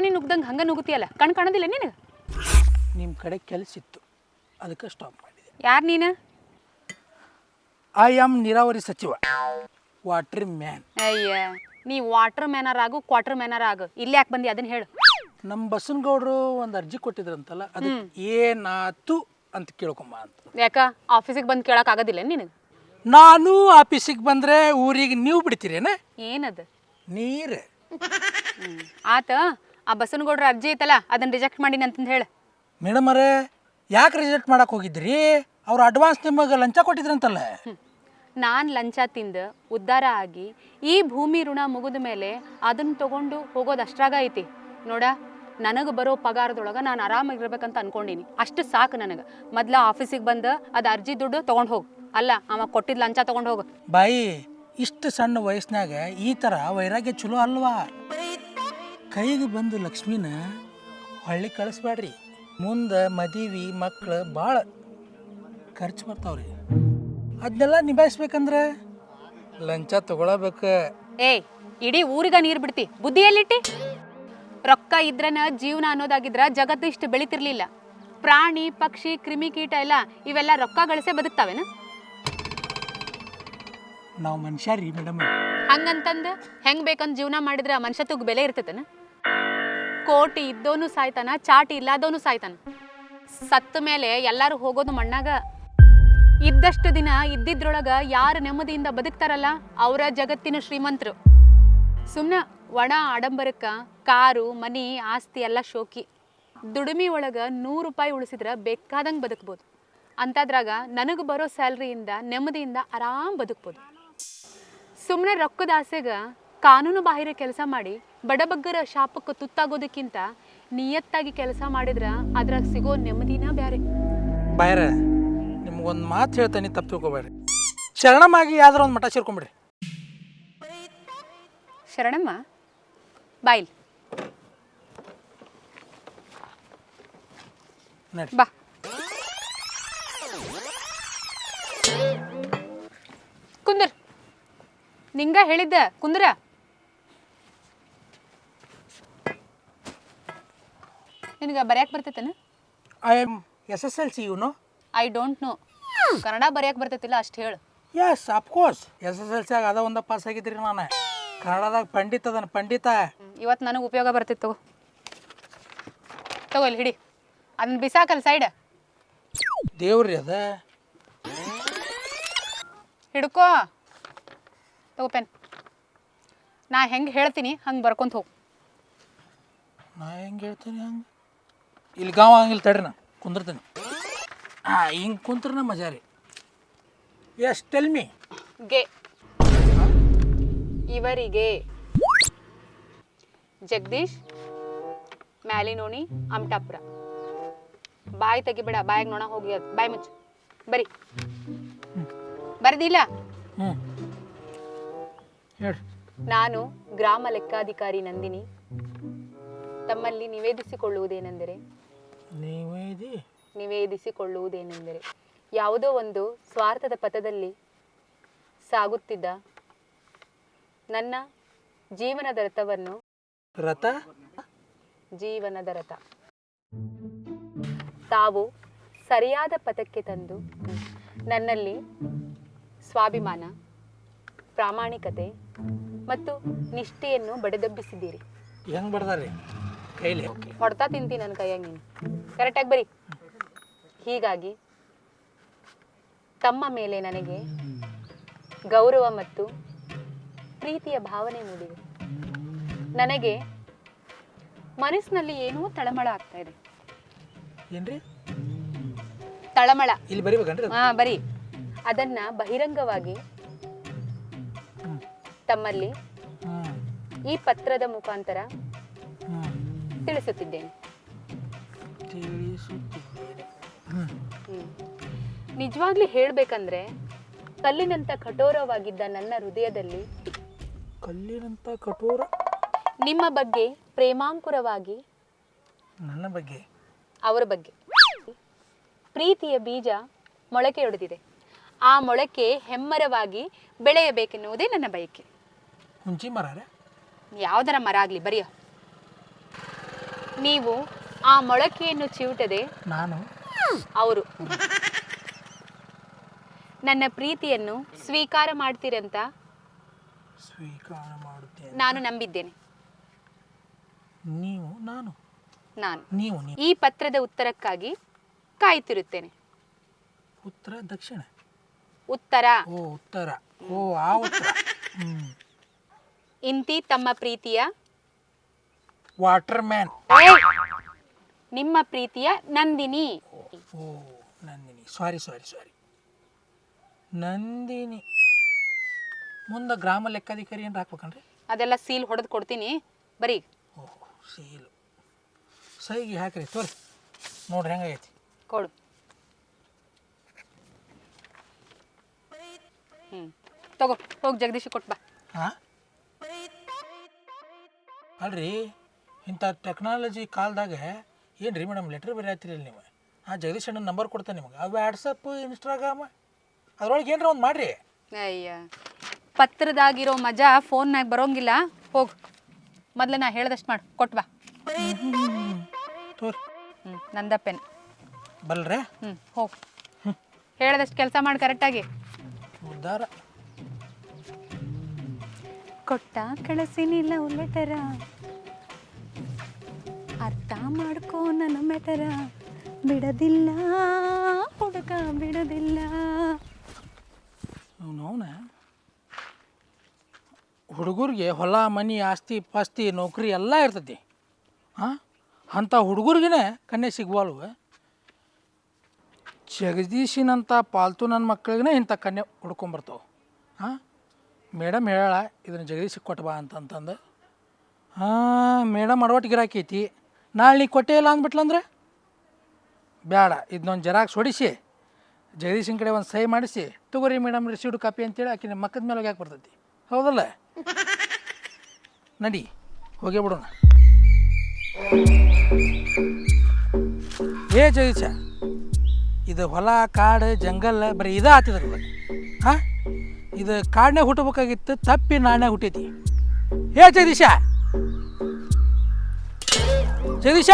ಕಾಡಾನಿ ನುಗ್ದಂಗೆ ಹಂಗೆ ನುಗ್ತಿಯಲ್ಲ? ಕಣ್ ಕಾಣೋದಿಲ್ಲ ನಿನಗೆ? ನಿಮ್ಮ ಕಡೆ ಕೆಲಸ ಇತ್ತು. ಅದಕ್ಕೆ ಸ್ಟಾಪ್ ಮಾಡಿದೆ. ಯಾರು ನೀನು? ಐ ಆಮ್ ನೀರಾವರಿ ಸಚಿವ. ವಾಟರ್ ಮ್ಯಾನ್ ಅಯ್ಯ ನೀ ವಾಟರ್ ಮ್ಯಾನರ್ ಆಗು ಕ್ವಾರ್ಟರ್ ಮ್ಯಾನರ್ ಆಗು. ಇಲ್ಲಿ ಯಾಕೆ ಬಂದಿ? ಅದನ್ನ ಹೇಳು. ನಮ್ಮ ಬಸನಗೌಡರು ಒಂದು ಅರ್ಜಿ ಕೊಟ್ಟಿದ್ರಂತಲ್ಲ ಅದಕ್ಕೆ ಏನಾತು ಅಂತ ಕೇಳ್ಕೊಂಬ ಅಂತ. ಯಾಕ? ಆಫೀಸಿಗೆ ಬಂದು ಕೇಳಕ್ ಆಗೋದಿಲ್ಲ ನಿನಗೆ? ನಾನು ಆಫೀಸಿಗೆ ಬಂದರೆ ಊರಿಗೆ ನೀವು ಬಿಡ್ತೀರೇನ? ಏನದು? ನೀರು. ಆತ ಆ ಬಸವನಗೌಡ್ರ ಅರ್ಜಿ ಐತಲ್ಲ ಅದನ್ನ ರಿಜೆಕ್ಟ್ ಮಾಡೀನಿ ಅಂತಂದು ಹೇಳ. ಮೇಡಮ್ ಅರೇ ಯಾಕೆ ರಿಜೆಕ್ಟ್ ಮಾಡಕ್ಕೆ ಹೋಗಿದ್ರಿ? ಅವ್ರು ಅಡ್ವಾನ್ಸ್ ನಿಮಗೆ ಲಂಚ ಕೊಟ್ಟಿದ್ರಂತಲ್ಲ. ನಾನು ಲಂಚ ತಿಂದು ಉದ್ಧಾರ ಆಗಿ ಈ ಭೂಮಿ ಋಣ ಮುಗಿದ ಮೇಲೆ ಅದನ್ನ ತಗೊಂಡು ಹೋಗೋದು ಅಷ್ಟ್ರಾಗ ಐತಿ. ನೋಡ ನನಗೆ ಬರೋ ಪಗಾರದೊಳಗೆ ನಾನು ಆರಾಮಾಗಿರ್ಬೇಕಂತ ಅನ್ಕೊಂಡಿನಿ. ಅಷ್ಟು ಸಾಕು ನನಗೆ. ಮೊದ್ಲ ಆಫೀಸಿಗೆ ಬಂದು ಅದು ಅರ್ಜಿ ದುಡ್ಡು ತೊಗೊಂಡು ಹೋಗು. ಅಲ್ಲ ಅವ ಕೊಟ್ಟಿದ್ದು ಲಂಚ ತಗೊಂಡು ಹೋಗು. ಬಾಯಿ ಇಷ್ಟು ಸಣ್ಣ ವಯಸ್ಸಿನಾಗ ಈ ಥರ ವೈರಾಗ್ಯ ಚಲೋ ಅಲ್ವಾ? ಕೈಗೆ ಬಂದು ಲಕ್ಷ್ಮೀನ ಹೊಳ್ಳಿ ಕಳಿಸ್ಬೇಡ್ರಿ. ಮುಂದೆ ಮದುವೆ ಮಕ್ಳು ಭಾಳ ಖರ್ಚು ಬರ್ತಾವ್ರಿ. ಅದನ್ನೆಲ್ಲ ನಿಭಾಯಿಸ್ಬೇಕಂದ್ರೆ ಲಂಚ ತಗೊಳಬೇಕು. ಏಯ್ ಇಡೀ ಊರಿಗ ನೀರು ಬಿಡ್ತಿ. ಬುದ್ಧಿ ಎಲ್ಲಿಟ್ಟಿ? ರೊಕ್ಕ ಇದ್ರನ ಜೀವನ ಅನ್ನೋದಾಗಿದ್ರ ಜಗತ್ತು ಇಷ್ಟು ಬೆಳಿತಿರ್ಲಿಲ್ಲ. ಪ್ರಾಣಿ ಪಕ್ಷಿ ಕ್ರಿಮಿಕೀಟ ಎಲ್ಲ ಇವೆಲ್ಲ ರೊಕ್ಕ ಗಳಿಸೇ ಬದುಕ್ತಾವೇನು? ನಾವು ಮನುಷ್ಯ ರೀ ಮೇಡಮ್. ಹಂಗಂತಂದ್ ಹೆಂಗ್ ಬೇಕಂದ್ ಜೀವನ ಮಾಡಿದ್ರ ಮನುಷ್ಯತ್ವಗ್ ಬೆಲೆ ಇರ್ತೈತನ? ಕೋಟಿ ಇದ್ದೋನು ಸಾಯ್ತಾನ, ಚಾಟಿ ಇಲ್ಲದೋನು ಸಾಯ್ತಾನ. ಸತ್ತ ಮೇಲೆ ಎಲ್ಲಾರು ಹೋಗೋದು ಮಣ್ಣಾಗ. ಇದ್ದಷ್ಟು ದಿನ ಇದ್ದಿದ್ರೊಳಗ ಯಾರು ನೆಮ್ಮದಿಯಿಂದ ಬದುಕ್ತಾರಲ್ಲ ಅವರ ಜಗತ್ತಿನ ಶ್ರೀಮಂತರು. ಸುಮ್ಮನೆ ಒಣ ಆಡಂಬರಕ್ಕ ಕಾರು, ಮನಿ, ಆಸ್ತಿ ಎಲ್ಲ ಶೋಕಿ. ದುಡಿಮೆ ಒಳಗ ನೂರು ರೂಪಾಯಿ ಉಳಿಸಿದ್ರ ಬೇಕಾದಂಗೆ ಬದುಕ್ಬೋದು. ಅಂಥದ್ರಾಗ ನನಗೆ ಬರೋ ಸ್ಯಾಲ್ರಿಯಿಂದ ನೆಮ್ಮದಿಯಿಂದ ಆರಾಮ್ ಬದುಕ್ಬೋದು. ಸುಮ್ಮನೆ ರೊಕ್ಕದ ಆಸೆಗ ಕಾನೂನು ಬಾಹಿರ ಕೆಲಸ ಮಾಡಿ ಬಡಬಗ್ಗರ ಶಾಪಕ್ಕೆ ತುತ್ತಾಗೋದಕ್ಕಿಂತ ನಿಯತ್ತಾಗಿ ಕೆಲಸ ಮಾಡಿದ್ರ ಅದ್ರಾಗ ಸಿಗೋ ನೆಮ್ಮದಿನ ಬ್ಯಾರೆ. ಬಾಯ್ರ ನಿಮ್ಗೊಂದು ಮಾತು ಹೇಳ್ತಾನೆ ತಪ್ಪು ತಿಳ್ಕೊಬೇಡ್ರಿ. ಶರಣಮಾಗಿ ಯಾವ್ದಾರ ಒಂದು ಮಠ ಸೇರ್ಕೊಂಬಿಡ್ರಿ. ಶರಣಮ್ಮ ಬಾಯಿಲ್. ಬಾ. ಕುಂದರ್ ನಿಂಗ ಹೇಳಿದ್ದ ಕುಂದ್ರ? ನಿನಗ ಬರೆಯಕ್ಕೆ ಬರ್ತೈತೇನು? I am S S L C you know I don't know Kannada ಬರೆಯಕ್ಕೆ ಬರ್ತೈತಿಲ್ಲ ಅಷ್ಟು ಹೇಳು. Yes of course S S L C ಆಗ ಅದ ಒಂದ ಪಾಸ್ ಆಗಿದ್ರಿ ನಾನು. ಕನ್ನಡದಾಗ ಪಂಡಿತ ಅದನ ಪಂಡಿತ. ಇವತ್ತು ನನಗೆ ಉಪಯೋಗ ಬರ್ತಿತ್ತು ತಗೋ. ತಗೋ ಇಲ್ಲಿ ಹಿಡಿ. ಅದನ್ನ ಬಿಸಾಕಲ್ ಸೈಡ್. ದೇವ್ರಿ ಅದ. ಹಿಡ್ಕೋ. ತಗೋ ಪೆನ್. ನಾ ಹೆಂಗೆ ಹೇಳ್ತೀನಿ ಹಂಗೆ ಬರ್ಕೊಂತ ಹೋಗು. ನಾ ಹೆಂಗೆ ಹೇಳ್ತೀನಿ ಹಂಗೆ? ಇಲ್ಲಿ ಗಾವ ಹಂಗಿಲ್ಲ ತಡ್ರಿ ನಾ ಕುಂದಿರ್ತೀನಿ. ಹಾಂ ಹಿಂಗೆ ಕುಂತ್ರನ ಮಜಾ ರೀ ಎಸ್ ಟೆಲ್ ಮಿ ಗೆ. ಇವರಿಗೆ ಜಗದೀಶ್ ಮ್ಯಾಲಿನೋಣಿ ಅಮಟಾಪುರ. ಬಾಯಿ ತೆಗಿಬೇಡ ಬಾಯಿಗೆ ನೋಣ ಹೋಗಿ ಅದು ಬಾಯಿ ಮುಚ್ಚು. ಬರಿ. ಬರ್ದಿಲ್ಲ? ಹ್ಞೂ ನಾನು ಗ್ರಾಮ ಲೆಕ್ಕಾಧಿಕಾರಿ ನಂದಿನಿ. ತಮ್ಮಲ್ಲಿ ನಿವೇದಿಸಿಕೊಳ್ಳುವುದೇನೆಂದರೆ ನೀವೇ ಇದಿ ನಿವೇದಿಸಿಕೊಳ್ಳುವುದೇನೆಂದರೆ ಯಾವುದೋ ಒಂದು ಸ್ವಾರ್ಥದ ಪಥದಲ್ಲಿ ಸಾಗುತ್ತಿದ್ದ ನನ್ನ ಜೀವನದ ರಥವನ್ನು ರಥ? ಜೀವನದ ರಥ. ತಾವು ಸರಿಯಾದ ಪಥಕ್ಕೆ ತಂದು ನನ್ನಲ್ಲಿ ಸ್ವಾಭಿಮಾನ ಪ್ರಾಮಾಣಿಕತೆ ಮತ್ತು ನಿಷ್ಠೆಯನ್ನು ಬಡಿದೆಬ್ಬಿಸಿದ್ದೀರಿ. ಹೆಂಗ್ ಹೊಡ್ತಾ ತಿಂತಿ ನನ್ನ ಕೈಯಾಗ ನೀನು. ಕರೆಕ್ಟಾಗಿ ಬರಿ. ಹೀಗಾಗಿ ತಮ್ಮ ಮೇಲೆ ನನಗೆ ಗೌರವ ಮತ್ತು ಪ್ರೀತಿಯ ಭಾವನೆ ಮೂಡಿದೆ. ನನಗೆ ಮನಸ್ಸಿನಲ್ಲಿ ಏನೋ ತಳಮಳ ಆಗ್ತಾ ಇದೆ. ಏನ್ರಿ? ತಳಮಳ. ಇಲ್ಲಿ ಬರಿಬೇಕನ್ರಿ ಹಾ ಬರಿ. ಅದನ್ನ ಬಹಿರಂಗವಾಗಿ ತಮ್ಮಲ್ಲಿ ಈ ಪತ್ರದ ಮುಖಾಂತರ ತಿಳಿಸುತ್ತಿದ್ದೇನೆ. ನಿಜವಾಗ್ಲಿ ಹೇಳ್ಬೇಕಂದ್ರೆ ಕಲ್ಲಿನಂತ ಕಠೋರವಾಗಿದ್ದ ನನ್ನ ಹೃದಯದಲ್ಲಿ ಕಲ್ಲಿನಂತ ಕಠೋರ? ನಿಮ್ಮ ಬಗ್ಗೆ ಪ್ರೇಮಾಂಕುರವಾಗಿ ನನ್ನ ಬಗ್ಗೆ? ಅವರ ಬಗ್ಗೆ. ಪ್ರೀತಿಯ ಬೀಜ ಮೊಳಕೆಯೊಡೆದಿದೆ ಆ ಮೊಳಕೆ ಹೆಮ್ಮರವಾಗಿ ಬೆಳೆಯಬೇಕೆನ್ನುವುದೇ ನನ್ನ ಬಯಕೆ. ಹುಂಚಿ ಮರ ಯಾವ್ದರ ಮರ ಆಗಲಿ ಬರೆಯ. ನೀವು ಆ ಮೊಳಕೆಯನ್ನು ಚಿವುಟದೆ ನಾನು ಅವರು ನನ್ನ ಪ್ರೀತಿಯನ್ನು ಸ್ವೀಕಾರ ಮಾಡ್ತೀರಂತ ಸ್ವೀಕಾರ ಮಾಡುತ್ತೇನೆ. ನಾನು ನಂಬಿದ್ದೇನೆ. ನೀವು ನಾನು. ನಾನು. ನೀವು ನೀವು. ಈ ಪತ್ರದ ಉತ್ತರಕ್ಕಾಗಿ ಕಾಯುತ್ತಿರುತ್ತೇನೆ. ಉತ್ತರ ದಕ್ಷಿಣ. ಉತ್ತರ. ಓ ಉತ್ತರ. ಓ ಆ ಉತ್ತರ. ಇಂತಿ ತಮ್ಮ ಪ್ರೀತಿಯ ವಾಟರ್ ಮ್ಯಾನ್ ನಿಮ್ಮ ಪ್ರೀತಿಯ ನಂದಿನಿ. ಓ ನಂದಿನಿ. ಸಾರಿ ಸಾರಿ ಸಾರಿ ನಂದಿನಿ. ಮುಂದೆ ಗ್ರಾಮ ಲೆಕ್ಕಾಧಿಕಾರಿ ಏನು ಹಾಕ್ಬೇಕನ್ರಿ? ಅದೆಲ್ಲ ಸೀಲ್ ಹೊಡೆದು ಕೊಡ್ತೀನಿ. ಬರೀ. ಓಹ್ ಸೀಲು ಸೈಗಿ ಹಾಕ್ರಿ ತೋರಿ. ನೋಡ್ರಿ ಹೆಂಗಾಗೈತಿ ಕೊಡು. ಹ್ಞೂ ತಗೋ ಹೋಗಿ ಜಗದೀಶ್ ಕೊಟ್ಟು ಬಾ. ಹಾಂ? ಅಲ್ರಿ? ಇಂಥ ಟೆಕ್ನಾಲಜಿ ಕಾಲದಾಗ ಏನು ರೀ ಮೇಡಮ್? ಲೆಟ್ರ್ ಬರೀ ಇಲ್ಲಿ ನೀವು. ಹಾಂ ಜಗದೀಶ್ ಅಣ್ಣನ ನಂಬರ್ ಕೊಡ್ತಾನೆ ನಿಮಗೆ. ಆ ವ್ಯಾಟ್ಸಪ್ ಇನ್ಸ್ಟಾಗ್ರಾಮ್ ಅದ್ರೊಳಗೆ ಏನರ ಒಂದು ಮಾಡಿರಿ. ಅಯ್ಯ ಪತ್ರದಾಗಿರೋ ಮಜಾ ಫೋನ್ನಾಗ ಬರೋಂಗಿಲ್ಲ. ಹೋಗು. ಮೊದಲು ನಾ ಹೇಳ್ದಷ್ಟು ಮಾಡಿ ಕೊಟ್ಟು ಬಾ. ತೋರಿ. ಹ್ಞೂ ನಂದ ಪೆನ್. ಬಲ್ರೆ? ಹ್ಞೂ ಹೋಗು. ಹೇಳ್ದಷ್ಟು ಕೆಲಸ ಮಾಡಿ ಕರೆಕ್ಟಾಗಿ. ಉದ್ದಾರ. ಕೊಟ್ಟ ಕಳಿಸಿನಿಲ್ಲ ಲೆಟರ ಅರ್ಥ ಮಾಡ್ಕೋ ನನ್ನ ಮೆಟರ ಬಿಡದಿಲ್ಲ ಹುಡುಕ ಬಿಡದಿಲ್ಲ. ಅವನವನ ಹುಡುಗರಿಗೆ ಹೊಲ, ಮನಿ, ಆಸ್ತಿ, ಪಾಸ್ತಿ, ನೌಕರಿ ಎಲ್ಲ ಇರ್ತೈತಿ. ಹಾಂ ಅಂಥ ಹುಡುಗರಿಗೇ ಕನ್ಯೆ ಸಿಗ್ವಾಲ್ವ? ಜಗದೀಶಿನಂಥ ಪಾಲ್ತು ನನ್ನ ಮಕ್ಕಳಿಗೆ ಇಂಥ ಕನ್ಯೆ ಹುಡ್ಕೊಂಬರ್ತಾವೆ. ಹಾಂ ಮೇಡಮ್ ಹೇಳ ಇದನ್ನು ಜಗದೀಶಿಗೆ ಕೊಟ್ಟು ಬಾ ಅಂತಂತಂದು. ಹಾಂ ಮೇಡಮ್ ಅಡವಟ್ಟು ಗಿರಾಕೈತಿ ನಾಳೆ ನೀ ಕೊಟ್ಟೇ ಇಲ್ಲ ಅಂದ್ಬಿಟ್ಲಂದ್ರೆ ಬೇಡ ಇದನ್ನೊಂದು ಜೆರಾಕ್ಸ್ ಹೊಡಿಸಿ, ಜಗದೀಶನ್ ಕಡೆ ಒಂದು ಸಹಿ ಮಾಡಿಸಿ, ತಗೋರಿ ಮೇಡಮ್ ರಿಸೀವ್ಡ್ ಕಾಪಿ ಅಂತೇಳಿ ಆಕಿನ ಮಕ್ಕದ ಮೇಲೆ ಯಾಕೆ ಬರ್ತೈತಿ? ಹೌದಲ್ಲ? ನಡಿ, ಹೋಗೇ ಬಿಡೋಣ. ಏ ಜಗದೀಶ, ಇದು ಹೊಲ, ಕಾಡು, ಜಂಗಲ್, ಬರೀ ಇದ ಆತಿದ್ರಲ್ಲ ಹಾಂ? ಇದು ಕಾಡನ್ನೇ ಹುಟ್ಟಬೇಕಾಗಿತ್ತು, ತಪ್ಪಿ ನಾಣ್ಯ ಹುಟ್ಟೈತಿ. ಏ ಜಗದೀಶ! ಜಗದೀಶ?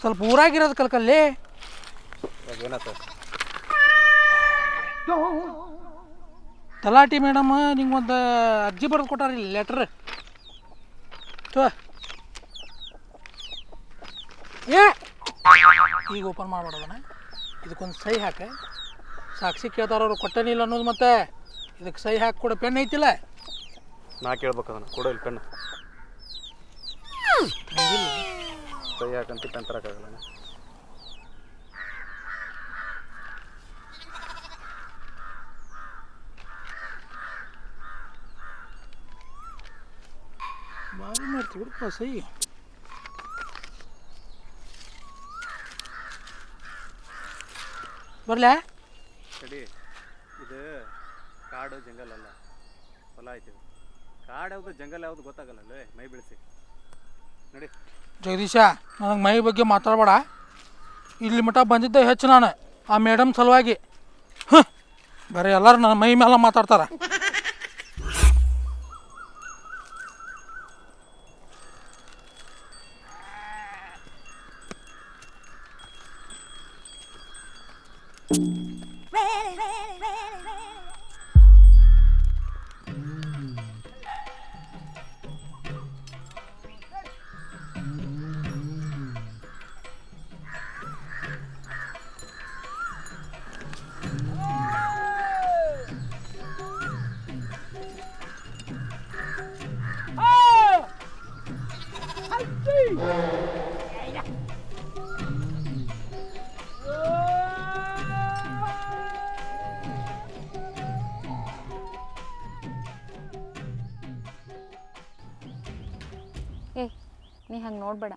ಸ್ವಲ್ಪ ಊರಾಗಿರೋದು ಕಲ್ಕಲ್ಲಿ. ತಲಾಟಿ ಮೇಡಮ್, ನಿಂಗೆ ಒಂದು ಅರ್ಜಿ ಬರೆದು ಕೊಟ್ಟಾರ ಲೆಟ್ರ್ ತೋ ಏ? ಈಗ ಓಪನ್ ಮಾಡ್ಬಿಡೋದನ ಇದಕ್ಕೊಂದು ಸಹಿ ಹಾಕ. ಸಾಕ್ಷಿ ಕೇಳ್ತಾರ ಅವ್ರು ಕೊಟ್ಟನಿಲ್ಲ ಅನ್ನೋದು ಮತ್ತೆ. ಇದಕ್ಕೆ ಸಹಿ ಹಾಕಿ ಕೊಡೋ ಪೆನ್ ಐತಿಲ್ಲ? ನಾ ಕೇಳ್ಬೇಕು ಅದನ್ನ. ಕೊಡೋ ಇಲ್ಲಿ ಪೆನ್ನು. ಸಹಿ ಹಾಕಂತ ಪೆನ್ ತರಕಾಗಲ್ಲ ಭಾರಿ ಮಾಡ್ತೀವಿ ಬಿಡಪ್ಪ ಸಹಿ. ಬರಲಾ? ಸರಿ ಕಾಡು ಜಂಗಲ್ ಅಲ್ಲ. ಹೊಲ ಇದು. ಕಾಡು ಯಾವುದು, ಜಂಗಲ್ ಯಾವುದು ಗೊತ್ತಾಗಲ್ಲ ಮೈ ಬೆಳೆಸಿ. ನೋಡಿ. ಜಗದೀಶ, ನನಗೆ ಮೈ ಬಗ್ಗೆ ಮಾತಾಡಬೇಡ. ಇಲ್ಲಿ ಮಠ ಬಂದಿದ್ದೆ ಹೆಚ್ಚು ನಾನು. ಆ ಮೇಡಮ್ ಸಲುವಾಗಿ. ಹ್ಞೂ ಬರೀ ಎಲ್ಲರೂ ನನ್ನ ಮೈ ಮೇಲೆ ಮಾತಾಡ್ತಾರ. ನೀ ಹಂಗೆ ನೋಡಬೇಡ.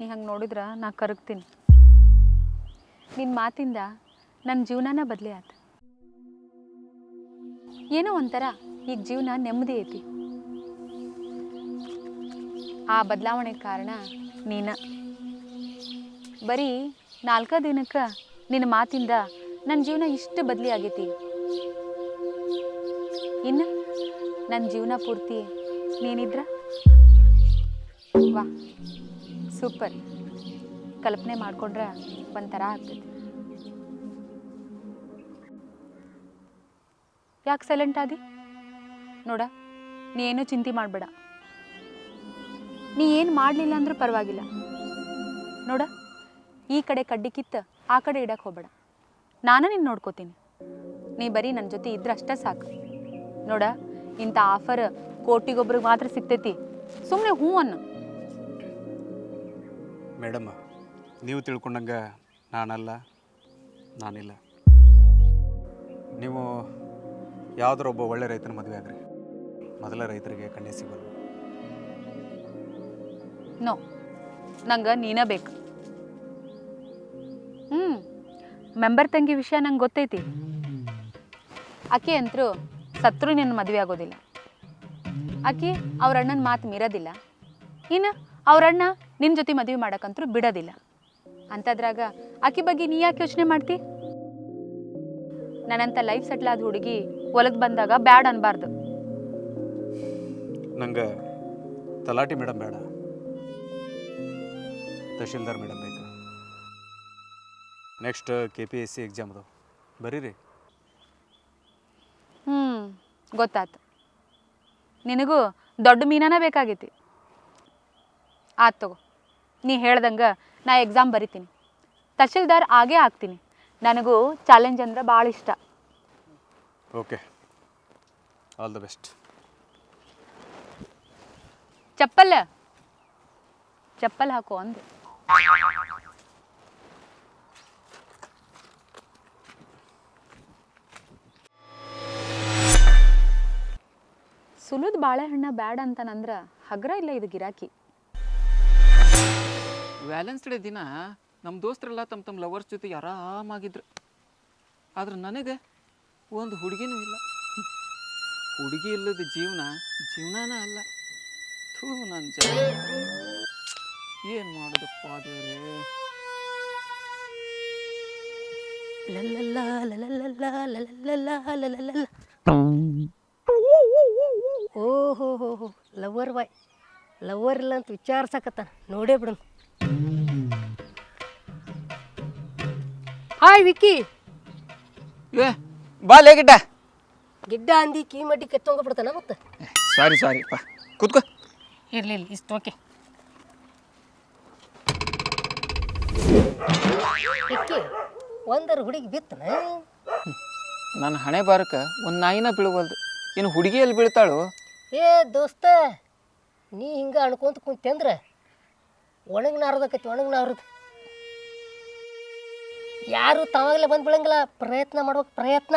ನೀ ಹಂಗೆ ನೋಡಿದ್ರೆ ನಾ ಕರಗ್ತೀನಿ. ನಿನ್ನ ಮಾತಿಂದ ನನ್ನ ಜೀವನನ ಬದಲಿ ಆತ. ಏನೋ ಒಂಥರ ಈಗ ಜೀವನ ನೆಮ್ಮದಿ ಐತಿ. ಆ ಬದಲಾವಣೆಗೆ ಕಾರಣ ನೀನ. ಬರೀ ನಾಲ್ಕ ದಿನಕ್ಕೆ ನಿನ್ನ ಮಾತಿಂದ ನನ್ನ ಜೀವನ ಇಷ್ಟು ಬದಲಿ ಆಗೈತಿ. ಇನ್ನು ನನ್ನ ಜೀವನ ಪೂರ್ತಿ ನೀನಿದ್ರ? ವಾ, ಸೂಪರ್. ಕಲ್ಪನೆ ಮಾಡ್ಕೊಂಡ್ರೆ ಒಂಥರ ಆಗ್ತೈತಿ ಯಾಕೆ ಸೈಲೆಂಟ್ ಆದಿ? ನೋಡ ನೀ ಏನೂ ಚಿಂತೆ ಮಾಡಬೇಡ. ನೀ ಏನು ಮಾಡಲಿಲ್ಲ ಅಂದ್ರೂ ಪರವಾಗಿಲ್ಲ. ನೋಡ, ಈ ಕಡೆ ಕಡ್ಡಿ ಕಿತ್ತ, ಆ ಕಡೆ ಇಡಕ್ಕೆ ಹೋಗಬೇಡ. ನಾನು ನಿನ್ನ ನೋಡ್ಕೋತೀನಿ. ನೀ ಬರೀ ನನ್ನ ಜೊತೆ ಇದ್ರೆ ಅಷ್ಟೇ ಸಾಕು. ನೋಡ, ಇಂಥ ಆಫರ್ ಕೋಟಿಗೊಬ್ರಿಗೆ ಮಾತ್ರ ಸಿಗ್ತೈತಿ. ಸುಮ್ಮನೆ ಹ್ಞೂ ಅನ್ನು. ಮೇಡಮ್, ನೀವು ತಿಳ್ಕೊಂಡಂಗೆ ನಾನಲ್ಲ, ನಾನಿಲ್ಲ. ನೀವು ಯಾವುದರ ಒಬ್ಬ ಒಳ್ಳೆ ರೈತನ ಮದುವೆ ಆಗ್ರಿ. ಮೊದಲ ರೈತರಿಗೆ ಕಣ್ಣೆ ಸಿಗೋದು ನೋ, ನಂಗೆ ನೀನ ಬೇಕು. ಹ್ಞೂ ಮೆಂಬರ್ ತಂಗಿ ವಿಷಯ ನಂಗೆ ಗೊತ್ತೈತಿ. ಆಕೆ ಅಂತರೂ ಸತ್ರು ನಿನ್ನ ಮದುವೆ ಆಗೋದಿಲ್ಲ. ಆಕೆ ಅವ್ರ ಅಣ್ಣನ ಮಾತು ಮೀರೋದಿಲ್ಲ. ಇನ್ನು ಅವ್ರ ಅಣ್ಣ ನಿನ್ನ ಜೊತೆ ಮದುವೆ ಮಾಡಕ್ಕಂತರೂ ಬಿಡೋದಿಲ್ಲ. ಅಂಥದ್ರಾಗ ಆಕೆ ಬಗ್ಗೆ ನೀ ಯಾಕೆ ಯೋಚನೆ ಮಾಡ್ತಿ? ನನ್ನಂಥ ಲೈಫ್ ಸೆಟ್ಲ್ ಆದ ಹುಡುಗಿ ಹೊಲಕ್ಕೆ ಬಂದಾಗ ಬ್ಯಾಡ್ ಅನ್ಬಾರ್ದು. ನಂಗೆ ತಲಾಟಿ ಮೇಡಮ್ ಬೇಡ. ತಹಶೀಲ್ದಾರ್ ಮೇಡಮ್ ಬೇಕು. Next K P S C ಎಕ್ಸಾಮ್ದು ಬರೀರಿ. ಹ್ಞೂ ಗೊತ್ತಾತು ನಿನಗೂ ದೊಡ್ಡ ಮೀನಾನೇ ಬೇಕಾಗೈತಿ. ಆತು ತಗೋ. ನೀ ಹೇಳ್ದಂಗೆ ನಾ ಎಕ್ಸಾಮ್ ಬರಿತೀನಿ. ತಹಶೀಲ್ದಾರ್ ಆಗೇ ಆಗ್ತೀನಿ. ನನಗೂ ಚಾಲೆಂಜ್ ಅಂದ್ರೆ ಭಾಳ ಇಷ್ಟ. Okay all the best chappal. Chappal ಹಾಕೋ ಅಂದು. ಸುಲಿದ ಬಾಳೆಹಣ್ಣ ಬ್ಯಾಡ ಅಂತನಂದ್ರ ಹಗ್ರ ಇಲ್ಲ ಇದು ಗಿರಾಕಿ. ವ್ಯಾಲೆನ್ಸ್ ಡೇ ದಿನ ನಮ್ಮ ದೋಸ್ತರೆಲ್ಲ ತಮ್ಮ ತಮ್ಮ ಲವರ್ಸ್ ಜೊತೆ ಆರಾಮಾಗಿದ್ರು. ಆದ್ರೆ ನನಗೆ ಒಂದು ಹುಡುಗಿನೂ ಇಲ್ಲ. ಹುಡುಗಿ ಇಲ್ಲದ ಜೀವನ ಜೀವನನ ಅಲ್ಲ. ಥೂ ನನ್ನ ಜನ. ಏನು ಮಾಡೋದಪ್ಪ ದೇವ್ರೇ? ಓಹೋ ಹೋ ಲವರ್ ಬಾಯ್ ಲವರ್ ಇಲ್ಲ ಅಂತ ವಿಚಾರಿಸಕತ್ತ ನೋಡೇ ಬಿಡೋಣ ಹಾಯ್ ವಿಕ್ಕಿ. ಏ ಬಾ ಲೇ ಗಿಡ್ಡ. ಗಿಡ್ಡ ಅಂದಿ ಕೀ ಮಡ್ಡಿ ಕೆತ್ತೊಂಗ ಬಿಡ್ತಾನ ಮತ್ತೆ? ಸಾರಿ ಸಾರಿ ಪಾ ಕೂತ್ಕೋ. ಇರ್ಲಿ ಇರ್ಲಿ ಇಷ್ಟು ಓಕೆ. ವಿಕ್ಕಿ ಒಂದರ ಹುಡುಗಿ ಬಿತ್ತನ? ನನ್ನ ಹಣೆ ಬಾರಕ ಒಂದು ನಾಯಿನ ಬೀಳವಲ್ದು. ಇನ್ನು ಹುಡುಗಿ ಎಲ್ಲಿ ಬೀಳ್ತಾಳು? ಏ ದೋಸ್ತ ನೀ ಹಿಂಗ ಅನ್ಕೊಂತ ಕುಂತ್ಯಂದ್ರ ಒಣಗ್ ನಾರದಕ್ಕೈತಿ ಒಣಗಿ ಯಾರು ತಾವಾಗಲೇ ಬಂದು ಬಿಡಂಗಿಲ್ಲ ಪ್ರಯತ್ನ ಮಾಡ್ಬೇಕು ಪ್ರಯತ್ನ.